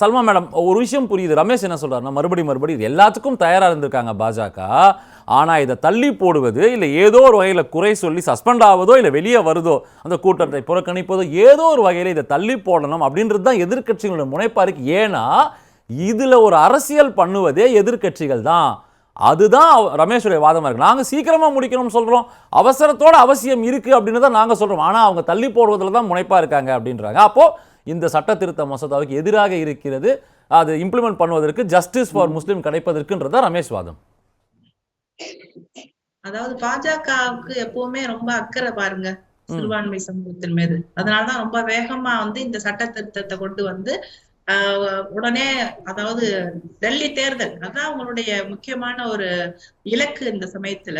Salma madam ஒரு விஷயம் புரியுது. ரமேஷ் என்ன சொல்றாருன்னா மறுபடியும் மறுபடியும் இது எல்லாத்துக்கும் தயாராக இருந்திருக்காங்க பாஜக. ஆனால் இதை தள்ளி போடுவது இல்லை ஏதோ ஒரு வகையில் குறை சொல்லி சஸ்பெண்ட் ஆவதோ இல்லை வெளியே வருதோ அந்த கூட்டத்தை புறக்கணிப்பதோ ஏதோ ஒரு வகையில் இதை தள்ளி போடணும் அப்படின்றது தான் எதிர்க்கட்சிகளோட முனைப்பாக இருக்குது ஏன்னா இதில் ஒரு அரசியல் பண்ணுவதே எதிர்க்கட்சிகள் தான். அதுதான் ரமேஷுடைய வாதமாக இருக்குது நாங்கள் சீக்கிரமாக முடிக்கணும்னு சொல்கிறோம் அவசரத்தோட அவசியம் இருக்குது அப்படின்னு தான் நாங்கள் சொல்கிறோம் ஆனால் அவங்க தள்ளி போடுவதில் தான் முனைப்பாக இருக்காங்க அப்படின்றாங்க. அப்போ இந்த சட்ட திருத்த மசோதாவுக்கு எதிராக இருக்கிறது. அது இம்ப்ளிமெண்ட் பண்ணுவதற்கு ஜஸ்டிஸ் ஃபார் முஸ்லீம் கிடைப்பதற்குன்றதா ரமேஷ் வாதம்? அதாவது பாஜகவுக்கு எப்பவுமே ரொம்ப அக்கறை பாருங்க சிறுபான்மை சமூகத்தின் மீது. அதனாலதான் ரொம்ப வேகமா வந்து இந்த சட்ட திருத்தத்தை கொண்டு வந்து உடனே அதாவது டெல்லி தேர்தல் அதான் அவங்களுடைய முக்கியமான ஒரு இலக்கு இந்த சமயத்துல.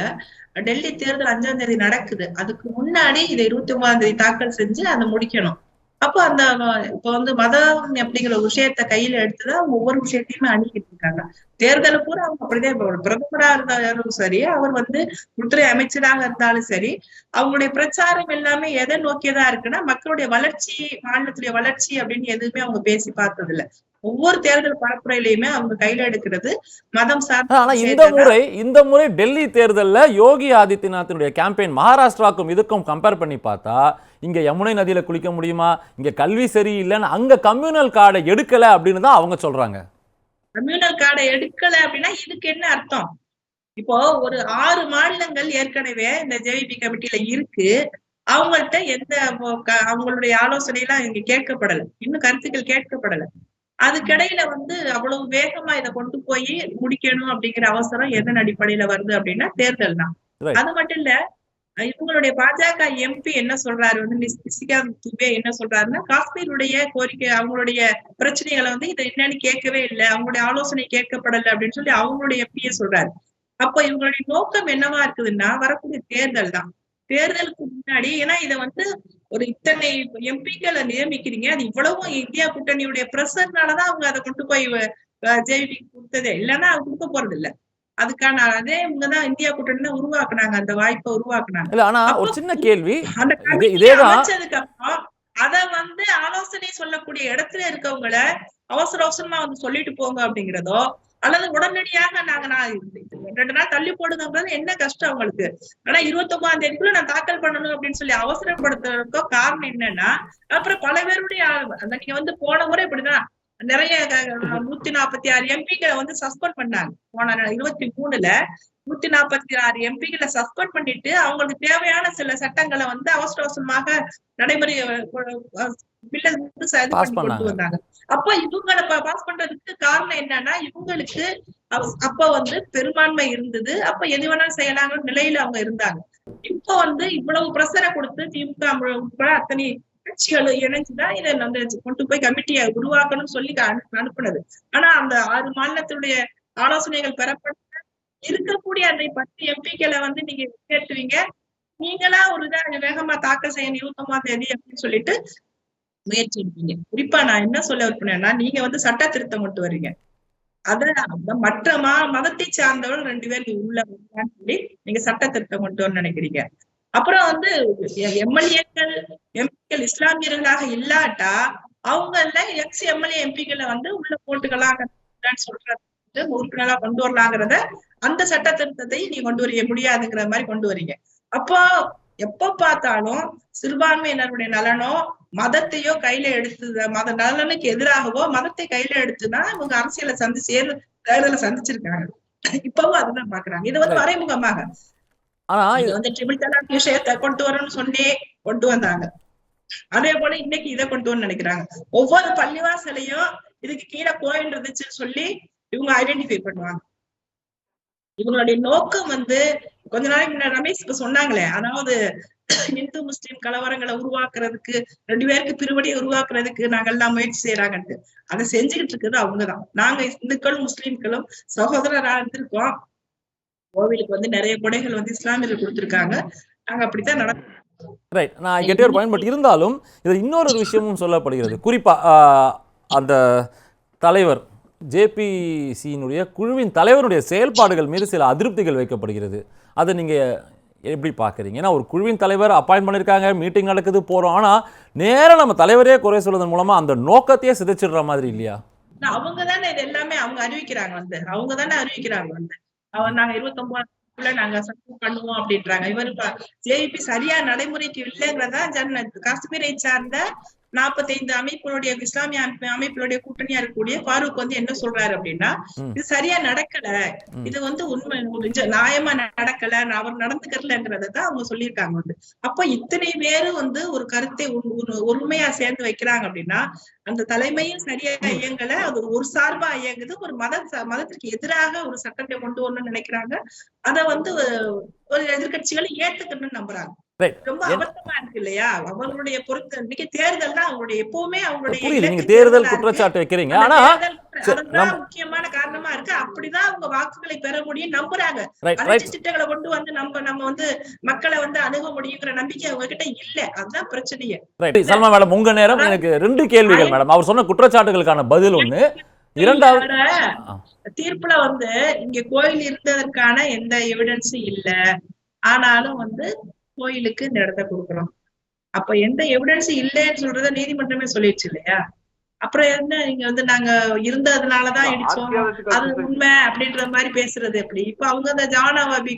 டெல்லி தேர்தல் அஞ்சாம் தேதி நடக்குது. அதுக்கு முன்னாடி இதை இருபத்தி ஒன்பதாம் தேதி தாக்கல் செஞ்சு அதை முடிக்கணும். அப்போ அந்த இப்ப வந்து மதம் அப்படிங்கிற ஒரு விஷயத்த கையில எடுத்துதான் ஒவ்வொரு விஷயத்தையுமே அணுகிட்டு இருக்காங்க. தேர்தல் பூரா அவங்க அப்படிதான் பிரதமரா இருந்தாலும் சரி அவர் வந்து உள்துறை அமைச்சராக இருந்தாலும் சரி அவங்களுடைய பிரச்சாரம் எல்லாமே எதை நோக்கியதா இருக்குன்னா மக்களுடைய வளர்ச்சி மாநிலத்துடைய வளர்ச்சி அப்படின்னு எதுவுமே அவங்க பேசி பார்த்தது இல்ல ஒவ்வொரு தேர்தல் பரப்புரையிலயுமே அவங்க கையில எடுக்கிறது மதம் சார்ந்த ஆனா இந்த. முறை இந்த முறை டெல்லி தேர்தல்ல யோகி ஆதித்யநாத்தினுடைய கேம்பெயின் மகாராஷ்டிராக்கும் இதுக்கும் கம்பேர் பண்ணி பார்த்தா இங்க யமுனை நதியில குளிக்க முடியுமா? இங்க கல்வி சரியில்லைன்னு அங்க கம்யூனல் கார்டை எடுக்கல அப்படின்னு தான் அவங்க சொல்றாங்க. கம்யூனல் கார்டை எடுக்கல அப்படின்னா இதுக்கு என்ன அர்த்தம்? இப்போ ஒரு ஆறு மாநிலங்கள் ஏற்கனவே இந்த ஜேவிபி கமிட்டியில இருக்கு. அவங்கள்ட்ட எந்த அவங்களுடைய ஆலோசனை எல்லாம் இங்க கேட்கப்படல. இன்னும் கருத்துக்கள் கேட்கப்படல. அதுக்கிடையில வந்து அவ்வளவு வேகமா இதை கொண்டு போய் முடிக்கணும் அப்படிங்கிற அவசரம் எதன் அடிப்படையில வருது அப்படின்னா தேர்தல் தான். அது மட்டும் இல்ல இவங்களுடைய பாஜக எம்பி என்ன சொல்றாரு? வந்து நிஷிகாந்த் துபே என்ன சொல்றாருன்னா காஷ்மீருடைய கோரிக்கை அவங்களுடைய பிரச்சனைகளை வந்து இதை என்னன்னு கேட்கவே இல்லை அவங்களுடைய ஆலோசனை கேட்கப்படல அப்படின்னு சொல்லி அவங்களுடைய எம்பியே சொல்றாரு. அப்ப இவங்களுடைய நோக்கம் என்னவா இருக்குதுன்னா வரக்கூடிய தேர்தல் தான். தேர்தலுக்கு முன்னாடி ஏன்னா இதை வந்து ஒரு இத்தனை எம்பிக்களை நியமிக்கிறீங்க. அது இவ்வளவும் இந்தியா கூட்டணியுடைய பிரஷர்னாலதான் அவங்க அதை கொண்டு போய் ஜேபி கொடுத்ததே. இல்லைன்னா அது கொடுக்க போறது இல்ல. அதுக்கான அதே இவங்கதான் இந்தியா கூட்டணி உருவாக்குனாங்க. அந்த வாய்ப்பை உருவாக்குனாங்க. இல்ல ஆனா ஒரு சின்ன கேள்வி. அந்த இதே- கமிட்டி இதேதான். அமைச்சதுக்கு அப்புறம் அத வந்து ஆலோசனை சொல்லக்கூடிய இடத்துல இருக்கவங்கள அவசர அவசரமா வந்து சொல்லிட்டு போங்க அப்படிங்கிறதோ அல்லது உடனடியாக நாங்க நான் ரெண்டு நாள் தள்ளி போடுங்கிறது என்ன கஷ்டம் அவங்களுக்கு? ஆனா இருபத்தி ஒன்பதாம் தேதிக்குள்ள நான் தாக்கல் பண்ணணும் அப்படின்னு சொல்லி அவசரப்படுத்துறதுக்கோ காரணம் என்னன்னா அப்புறம் பல பேருடைய அந்த நீங்க வந்து போன முறை இப்படிதான் நிறைய நூத்தி நாற்பத்தி ஆறு எம்பிக்களை வந்து சஸ்பெண்ட் பண்ணாங்க. போன இருபத்தி மூணுல நூத்தி நாற்பத்தி ஆறு எம்பிக்களை சஸ்பெண்ட் பண்ணிட்டு அவங்களுக்கு தேவையான சில சட்டங்களை வந்து அவசர அவசரமாக நடைமுறை கொண்டு. வந்தாங்க. அப்ப இவங்களை பாஸ் பண்றதுக்கு காரணம் என்னன்னா இவங்களுக்கு அப்ப வந்து பெரும்பான்மை இருந்தது. அப்ப எது வேணாலும் செய்யலாங்கிற நிலையில அவங்க இருந்தாங்க. இப்ப வந்து இவ்வளவு பிரஷரை கொடுத்து திமுக உட்பட அத்தனை கட்சிகள் இணைஞ்சுதான் இதை அந்த கொண்டு போய் கமிட்டியை உருவாக்கணும்னு சொல்லி அனுப்புனது. ஆனா அந்த ஆறு மாநிலத்தினுடைய ஆலோசனைகள் பெறப்பட்ட இருக்கக்கூடிய அந்த பத்து எம்பிக்களை வந்து நீங்க கேட்டுவீங்க நீங்களா ஒரு இதா வேகமா தாக்கல் செய்யணும் இருபத்தொன்பதாம் தேதி அப்படின்னு சொல்லிட்டு முயற்சி எடுப்பீங்க. குறிப்பா நான் என்ன சொல்ல விரும்பினேன்னா நீங்க வந்து சட்ட திருத்தம் கொண்டு வர்றீங்க அத அந்த மற்ற மதத்தை சார்ந்தவர்கள் ரெண்டு பேர் உள்ள சொல்லி நீங்க சட்ட திருத்தம் கொண்டு வரணும்னு நினைக்கிறீங்க. அப்புறம் வந்து எம்எல்ஏக்கள் எம்பிக்கள் இஸ்லாமியர்களாக இல்லாட்டா அவங்கள எக்ஸ் எம்எல்ஏ எம்பிக்களை வந்து உள்ள போட்டுக்கலாம் சொல்றது உறுப்பினரா கொண்டு வரலாங்கிறத அந்த சட்ட திருத்தத்தை நீ கொண்டு வர முடியாதுங்கிற மாதிரி கொண்டு வரீங்க. அப்போ எப்ப பார்த்தாலும் சிறுபான்மையினருடைய நலனோ மதத்தையோ கையில எடுத்து மத நலனுக்கு எதிராகவோ மதத்தை கையில எடுத்துதான் இவங்க அரசியலை சந்தி சேர் தேர்தலை சந்திச்சிருக்காங்க. இப்பவும் அதுதான் பாக்குறாங்க இது வந்து மறைமுகமாக ஆனா இது வந்து ட்ரிபிள் தலாக் விஷயத்தை கொண்டு வரணும்னு சொன்னே கொண்டு வந்தாங்க. அதே போல இன்னைக்கு இதை கொண்டு வரணும்னு நினைக்கிறாங்க. ஒவ்வொரு பள்ளிவாசலையும் இதுக்கு கீழே கோயில் இருந்துச்சுன்னு சொல்லி இவங்க ஐடென்டிஃபை பண்ணுவாங்க. இவங்களுடைய நோக்கம் வந்து கொஞ்ச நாளைக்கு முன்னாடி ரமேஷ் இப்ப சொன்னாங்களே அதாவது இந்து முஸ்லிம் கலவரங்களை உருவாக்குறதுக்கு ரெண்டு பேருக்கு பிரிவடியை உருவாக்குறதுக்கு நாங்க எல்லாம் முயற்சி செய்யறாங்கன்ட்டு அதை செஞ்சுக்கிட்டு இருக்கிறது அவங்கதான். நாங்க இந்துக்களும் முஸ்லிம்களும் சகோதரரா இருந்திருக்கோம். கோவிலுக்கு வந்து நிறைய கொடைகள் வந்து இஸ்லாமியர்கள் கொடுத்திருக்காங்க. நாங்க அப்படித்தான் நட ரைட் நான் கெட் யுவர் பாயிண்ட் பட் இருந்தாலும் இது இன்னொரு ஒரு விஷயமும் சொல்லப்படுகிறது. குறிப்பாக அந்த தலைவர் ஜேபிசியினுடைய குழுவின் தலைவருடைய செயல்பாடுகள் மீது சில அதிருப்திகள் வைக்கப்படுகிறது. அதை நீங்கள் எப்படி பார்க்குறீங்க? ஏன்னா ஒரு குழுவின் தலைவர் அப்பாயின்ட் பண்ணியிருக்காங்க மீட்டிங் நடக்குது போகிறோம் ஆனால் நேரா நம்ம தலைவரே குறை சொல்வதன் மூலமாக அந்த நோக்கத்தையே சிதைச்சிடுற மாதிரி இல்லையா? அவங்க தானே இது எல்லாமே அவங்க அறிவிக்கிறாங்க வந்து. அவங்க தானே அறிவிக்கிறாங்க வந்து. அவர் நாங்க இருபத்தொன்பதுல நாங்க சப்போர்ட் பண்ணுவோம் அப்படின்றாங்க. இவரு ஜேபி சரியா நடைமுறைக்கு இல்லைங்கிறதா ஜன் காஷ்மீரை சார்ந்த நாற்பத்தைந்து அமைப்புகளுடைய இஸ்லாமிய அமைப்பு- அமைப்புகளுடைய கூட்டணியா இருக்கக்கூடிய ஃபாரூக் வந்து என்ன சொல்றாரு அப்படின்னா. இது சரியா நடக்கல. இது வந்து உண்மை நியாயமா நடக்கல. அவர் நடந்துக்கலங்கிறத தான் அவங்க சொல்லியிருக்காங்க வந்து. அப்ப இத்தனை பேரு வந்து ஒரு கருத்தை ஒருமையா சேர்ந்து வைக்கிறாங்க அப்படின்னா அந்த தலைமையும் சரியா இயங்கல. அது ஒரு சார்பா இயங்குது. ஒரு மத மதத்திற்கு எதிராக ஒரு சட்டத்தை கொண்டு வரணும்னு நினைக்கிறாங்க. அத வந்து ஒரு எதிர்க்கட்சிகள் ஏத்துக்கணும்னு நம்புறாங்க. ரொம்ப என்- அபத்தமா இருக்கு இல்லையா? அவங்களுடைய பொறுத்த இன்னைக்கு தேர்தல் தான் அவங்களுடைய எப்பவுமே அவங்களுடைய நீங்க தேர்தல். குற்றச்சாட்டு வைக்கிறீங்க. ஆனா முக்கியமான காரணமா இருக்கு. அப்படிதான் அவங்க வாக்குகளை பெற முடியும் நம்புறாங்க. திட்டங்களை கொண்டு வந்து நம்ம நம்ம வந்து மக்களை வந்து அணுக முடியுங்கிற நம்பிக்கை அவங்க கிட்ட இல்ல. அதுதான் பிரச்சனையே. சல்மா மேடம் உங்க நேரம் எனக்கு ரெண்டு கேள்விகள் மேடம். அவர் சொன்ன குற்றச்சாட்டுகளுக்கான பதில் ஒண்ணு. இரண்டாவது. தீர்ப்புல வந்து இங்க கோயில் இருந்ததற்கான எந்த எவிடன்ஸும் இல்ல. ஆனாலும் வந்து கோயிலுக்கு இந்த இடத்த கொடுக்குறோம் அப்ப எந்த எவிடன்ஸும் இல்லைன்னு சொல்றத நீதிமன்றமே சொல்லிடுச்சு இல்லையா? அப்புறம் என்ன நீங்க வந்து நாங்க இருந்ததுனாலதான் இடிச்சோம். அது உண்மை அப்படின்ற மாதிரி பேசுறது எப்படி? இப்ப அவங்க அந்த ஜானாவாபி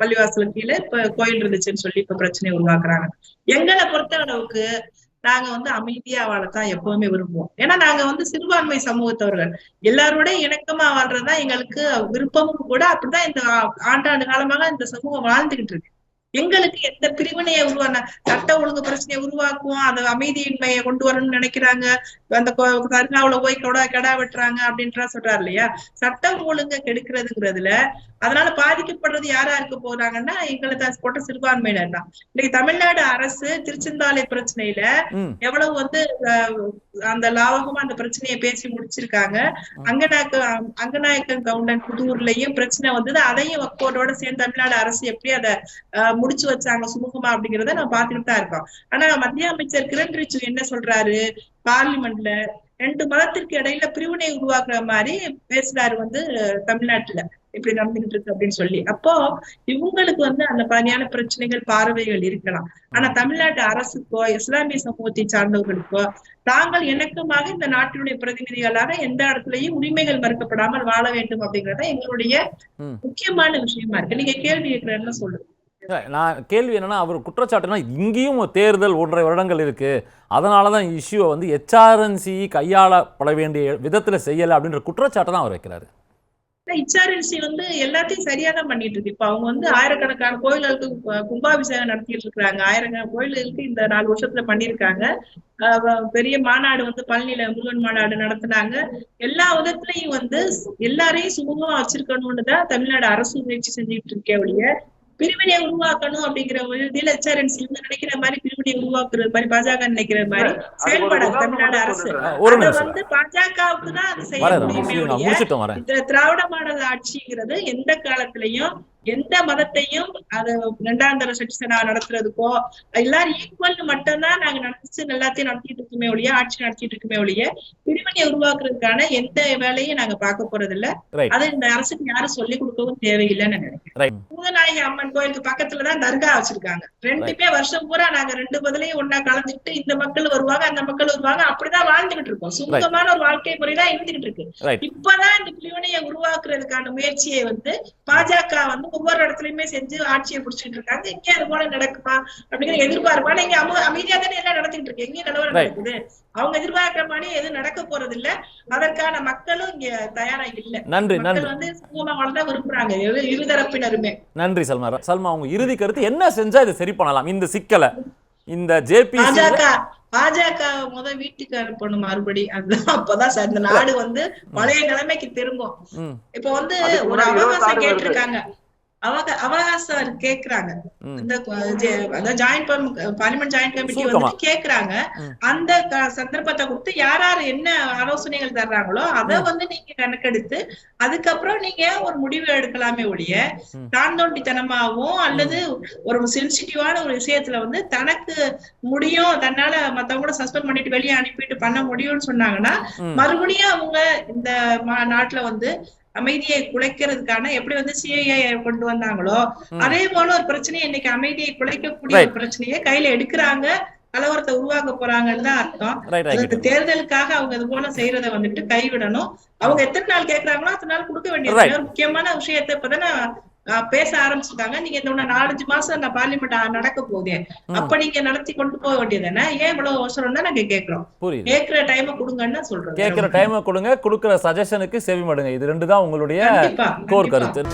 பள்ளிவாசல் கீழே இப்ப கோயில் இருந்துச்சுன்னு சொல்லி இப்ப பிரச்சனையை உருவாக்குறாங்க. எங்களை பொறுத்த அளவுக்கு நாங்க வந்து அமைதியா வாழத்தான் எப்பவுமே விரும்புவோம். ஏன்னா நாங்க வந்து சிறுபான்மை சமூகத்தவர்கள். எல்லாரோட இணக்கமா வாழ்றதுதான் எங்களுக்கு விருப்பமும் கூட அப்படிதான் இந்த ஆண்டாண்டு காலமாக இந்த சமூகம் வாழ்ந்துகிட்டு இருக்கு. எங்களுக்கு எந்த பிரிவினையை உருவான சட்ட ஒழுங்கு பிரச்சனையை உருவாக்குவோம் அந்த அமைதியின்மையை கொண்டு வரணும்னு நினைக்கிறாங்க. அந்த கொ- தர்காவுல போய் கொடா கெடா வெட்டுறாங்க அப்படின்றா சொல்றாரு இல்லையா? சட்டம் ஒழுங்க கெடுக்கிறதுங்கிறதுல அதனால பாதிக்கப்படுறது யாரா இருக்க போறாங்கன்னா எங்களை தான் போட்ட சிறுபான்மையினர் தான். இன்னைக்கு தமிழ்நாடு அரசு திருச்செந்தாலை பிரச்சனையில எவ்வளவு வந்து அந்த லாவகமா அந்த பிரச்சனையை பேசி முடிச்சிருக்காங்க. அங்கநாயக்க அங்கநாயக்கன் கவுண்டன் புதூர்லயும் பிரச்சனை வந்தது. அதையும் வக்கோட்டோட சேர்ந்து தமிழ்நாடு அரசு எப்படி அதை முடிச்சு வச்சாங்க சுமூகமா அப்படிங்கறத நம்ம பாத்துக்கிட்டு தான் இருக்கோம். ஆனா மத்திய அமைச்சர் கிரண் ரிஜிஜு என்ன சொல்றாரு? பார்லிமெண்ட்ல ரெண்டு மதத்திற்கு இடையில பிரிவினை உருவாக்குற மாதிரி பேசுறாரு வந்து தமிழ்நாட்டுல. இப்படி நடந்துகிட்டு இருக்கு அப்படின்னு சொல்லி. அப்போ இவங்களுக்கு வந்து அந்த மாதிரியான பிரச்சனைகள் பார்வைகள் இருக்கலாம். ஆனா தமிழ்நாட்டு அரசுக்கோ இஸ்லாமிய சமூகத்தை சார்ந்தவர்களுக்கோ தாங்கள் இணக்கமாக இந்த நாட்டினுடைய பிரதிநிதிகளாக எந்த இடத்துலயும் உரிமைகள் மறுக்கப்படாமல் வாழ வேண்டும் அப்படிங்கறத எங்களுடைய. முக்கியமான விஷயமா இருக்கு. நீங்க கேள்வி கேட்கிறேன்னு சொல்லுங்க. நான் கேள்வி என்னன்னா அவர் குற்றச்சாட்டுனா இங்கேயும் தேர்தல் ஒன்றரை வருடங்கள் இருக்கு. அதனால தான் இஷ்யூவை வந்து ஹெச்ஆர்என்சி கையாளப்பட வேண்டிய விதத்துல செய்யலை அப்படின்ற குற்றச்சாட்டை தான் அவர் வைக்கிறாரு. ஹெச்ஆர்என்சி வந்து எல்லாத்தையும் சரியா தான் பண்ணிட்டு இருக்கு. இப்ப அவங்க வந்து ஆயிரக்கணக்கான கோயில்களுக்கு கும்பாபிஷேகம் நடத்திட்டு இருக்காங்க. ஆயிரக்கணக்கான கோயில்களுக்கு இந்த நாலு வருஷத்துல பண்ணிருக்காங்க ஆஹ் பெரிய மாநாடு வந்து பழனியில முருகன் மாநாடு நடத்தினாங்க. எல்லா விதத்துலயும் வந்து எல்லாரையும் சுமூகமா வச்சிருக்கணும்னு தான் தமிழ்நாடு அரசு முயற்சி செஞ்சுட்டு இருக்கே ஒழிய பிரிவினை உருவாக்கணும் அப்படிங்கிற ஒரு எச்ஆர்என்சி வந்து நினைக்கிற மாதிரி பிரிவினை உருவாக்குறது மாதிரி பாஜக நினைக்கிற மாதிரி செயல்படாது தமிழ்நாடு அரசு. ஒரு அதை நிமிஷம். வந்து பாஜகவுக்கு தான் அது செய்ய முடியுமே திராவிட மாடல் ஆட்சிங்கிறது எந்த காலத்திலையும் எந்த மதத்தையும் அது இரண்டாம் தர சிட்டிசனா நடத்துறதுக்கோ எல்லாரும் ஈக்குவல் மட்டும்தான் நாங்க நினைச்சு எல்லாத்தையும் நடத்திட்டு இருக்குமே ஒழிய ஆட்சி நடத்திட்டு இருக்குமே ஒழிய பிரிவினை உருவாக்குறதுக்கான எந்த வேலையும் நாங்க பார்க்க போறது இல்ல. அது இந்த அரசுக்கு யாரும் சொல்லி கொடுக்கவும் தேவையில்லைன்னு நான் நினைக்கிறேன் பூதநாயகி அம்மன் கோயிலுக்கு பக்கத்துலதான் தர்கா வச்சிருக்காங்க. ரெண்டுமே வருஷம் பூரா நாங்க ரெண்டு பதிலையும் ஒன்னா கலந்துக்கிட்டு இந்த மக்கள் வருவாங்க அந்த மக்கள் வருவாங்க அப்படிதான் வாழ்ந்துகிட்டு இருக்கோம். சுமூகமான ஒரு வாழ்க்கை முறைதான் இருந்துகிட்டு இருக்கு. இப்பதான் இந்த பிரிவினையை உருவாக்குறதுக்கான முயற்சியை வந்து பாஜக வந்து ஒவ்வொரு இடத்துலயுமே செஞ்சு ஆட்சியை புடிச்சிட்டு இருக்காங்க. இங்க அது போல நடக்குமா அப்படிங்கிற எதிர்பார்ப்பு. ஆனா இங்க அம- அமைதியா தானே எல்லாம் நடத்திட்டு இருக்கு. எங்க நிலவரம். நடக்குது. அவங்க எதிர்பார்க்கிற மாதிரி எதுவும் நடக்க போறது இல்ல அதற்கான மக்களும் இங்க தயாரா இல்ல நன்றி நன்றி. வந்து சுமூகமா வாழ்ந்தா விரும்புறாங்க. இரு- இருதரப்பினருமே நன்றி சல்மா. சல்மா உங்க இறுதி கருத்து என்ன செஞ்சா இதை சரி பண்ணலாம்? இந்த சிக்கலை இந்த ஜேபிசி பாஜக முத வீட்டுக்கு அனுப்பணும் மறுபடி அதுதான் அப்பதான் சார் இந்த நாடு வந்து பழைய நிலைமைக்கு திரும்பும். இப்ப வந்து ஒரு அவகாசம் 26 கேட்டிருக்காங்க. அவங்க அவகாசம் கேக்குறாங்க இந்த ஜாயிண்ட் பார்லிமெண்ட் ஜாயிண்ட் கமிட்டி. வந்து கேக்குறாங்க. அந்த சந்தர்ப்பத்தை கொடுத்து யார் யார் என்ன ஆலோசனைகள் தர்றாங்களோ அத வந்து நீங்க கணக்கெடுத்து அதுக்கப்புறம் நீங்க ஒரு முடிவு எடுக்கலாமே ஒழிய ம். தாந்தோண்டித்தனமாவும் அல்லது ஒரு சென்சிட்டிவான ஒரு விஷயத்துல வந்து தனக்கு முடியும் தன்னால மத்தவங்க சஸ்பெண்ட் பண்ணிட்டு வெளியே அனுப்பிட்டு பண்ண முடியும்னு சொன்னாங்கன்னா. மறுபடியும் அவங்க இந்த மா- நாட்டுல வந்து அமைதியை குலைக்கிறதுக்கான எப்படி வந்து சிஐஏ கொண்டு வந்தாங்களோ அதே போல ஒரு பிரச்சனையை இன்னைக்கு அமைதியை குலைக்கக்கூடிய ஒரு. பிரச்சனையை கையில எடுக்கிறாங்க கலவரத்தை உருவாக்க போறாங்கன்னு தான் அர்த்தம். தேர்தலுக்காக அவங்க இது போல செய்யறத வந்துட்டு கைவிடணும். அவங்க எத்தனை நாள் கேக்குறாங்களோ அத்தனை நாள் கொடுக்க. வேண்டியது. முக்கியமான விஷயத்தை இப்பதானே பேச ஆரம்பிச்சிருக்காங்க நீங்க இன்னும் நாலஞ்சு மாசம் அந்த பார்லிமெண்ட் நடக்க போகுது. அப்ப நீங்க நடத்தி கொண்டு போக வேண்டியதுதானே? ஏன் இவ்வளவு அவசரம் தான் நாங்க கேக்குறோம் கேக்குற டைம் கொடுங்கன்னு சொல்றோம். கேட்குற டைமை கொடுங்க. கொடுக்குற சஜஷனுக்கு செவி மடுங்க. இது ரெண்டு தான் உங்களுடைய கோர். கருத்து.